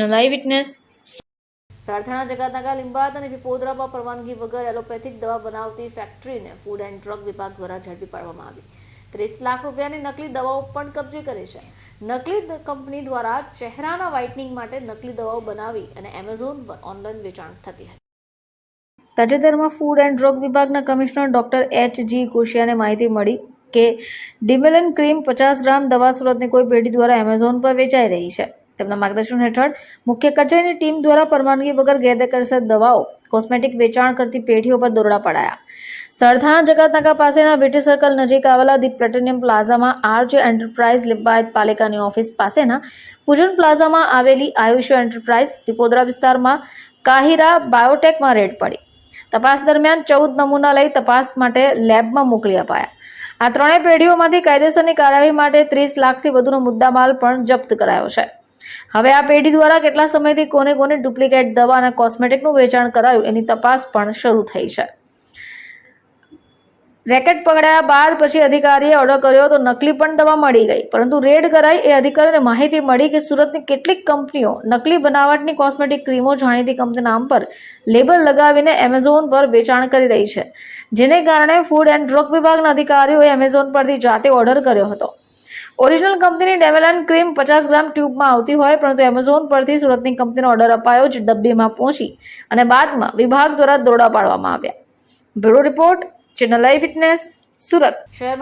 Live witness સારથાણા જગાતનાકા લીંબાદ અને પીપોદરામાં પરવાનગી વગર એલોપેથિક દવા બનાવતી ફેક્ટરીને ફૂડ એન્ડ ડ્રગ વિભાગ દ્વારા ઝડપી પાડવામાં આવી. ત્રીસ લાખ રૂપિયાની નકલી દવાઓ પણ કબજે કરે છે. નકલી કંપની દ્વારા ચહેરાના વ્હાઇટનિંગ માટે નકલી દવાઓ બનાવી અને એમેઝોન પર ઓનલાઈન વેચાણ થતી હતી. તાજેતરમાં ફૂડ એન્ડ ડ્રગ વિભાગના કમિશનર ડોક્ટર એચ જી કોશિયાને માહિતી મળી કે ડિમેલન ક્રીમ પચાસ ગ્રામ દવા સુરતની કોઈ પેઢી દ્વારા એમેઝોન પર વેચાઈ રહી છે. તેમના માર્ગદર્શન હેઠળ મુખ્ય કચેરીની ટીમ દ્વારા પરવાનગી વગર ગેરકાયદેસર દવાઓ, કોસ્મેટિક વેચાણ કરતી પેઢીઓ પર દોરડા પડાયા. સરથાણા જગતનાકા પાસેના વીટી સર્કલ નજીક આવેલા ધી પ્લેટિનિયમ પ્લાઝામાં આરજે એન્ટરપ્રાઇઝ લિંબાયત પાલિકાની ઓફિસ પાસેના પૂજન પ્લાઝામાં આવેલી આયુષ્ય એન્ટરપ્રાઇઝ પીપોદરા વિસ્તારમાં કાહિરા બાયોટેકમાં રેડ પડી. તપાસ દરમિયાન ચૌદ નમૂના લઈ તપાસ માટે લેબમાં મોકલી અપાયા. આ ત્રણેય પેઢીઓમાંથી કાયદેસરની કાર્યવાહી માટે ત્રીસ લાખથી વધુનો મુદ્દામાલ પણ જપ્ત કરાયો છે. હવે આ પેઢી દ્વારા કેટલા સમયથી કોને કોને ડુપ્લિકેટ દવા અને કોસ્મેટિકનું વેચાણ કરાયું એની તપાસ પણ શરૂ થઈ છે. રેકેટ પકડાયા બાદ પછી અધિકારીએ ઓર્ડર કર્યો તો નકલી પણ દવા મળી ગઈ, પરંતુ રેડ કરાઈ એ અધિકારીને માહિતી મળી કે સુરતની કેટલીક કંપનીઓ નકલી બનાવટની કોસ્મેટિક ક્રીમો જાણીતી કંપની નામ પર લેબલ લગાવીને એમેઝોન પર વેચાણ કરી રહી છે, જેને કારણે ફૂડ એન્ડ ડ્રગ વિભાગના અધિકારીઓએ એમેઝોન પરથી જાતે ઓર્ડર કર્યો હતો. ઓરિજિનલ કંપનીની ડેમેલન ક્રીમ પચાસ ગ્રામ ટ્યુબમાં આવતી હોય, પરંતુ એમેઝોન પરથી સુરતની કંપનીનો ઓર્ડર અપાયો જ ડબ્બીમાં પહોંચી અને બાદમાં વિભાગ દ્વારા દોરડા પાડવામાં આવ્યા. Bureau report channel live witness, Surat. શહેરમાં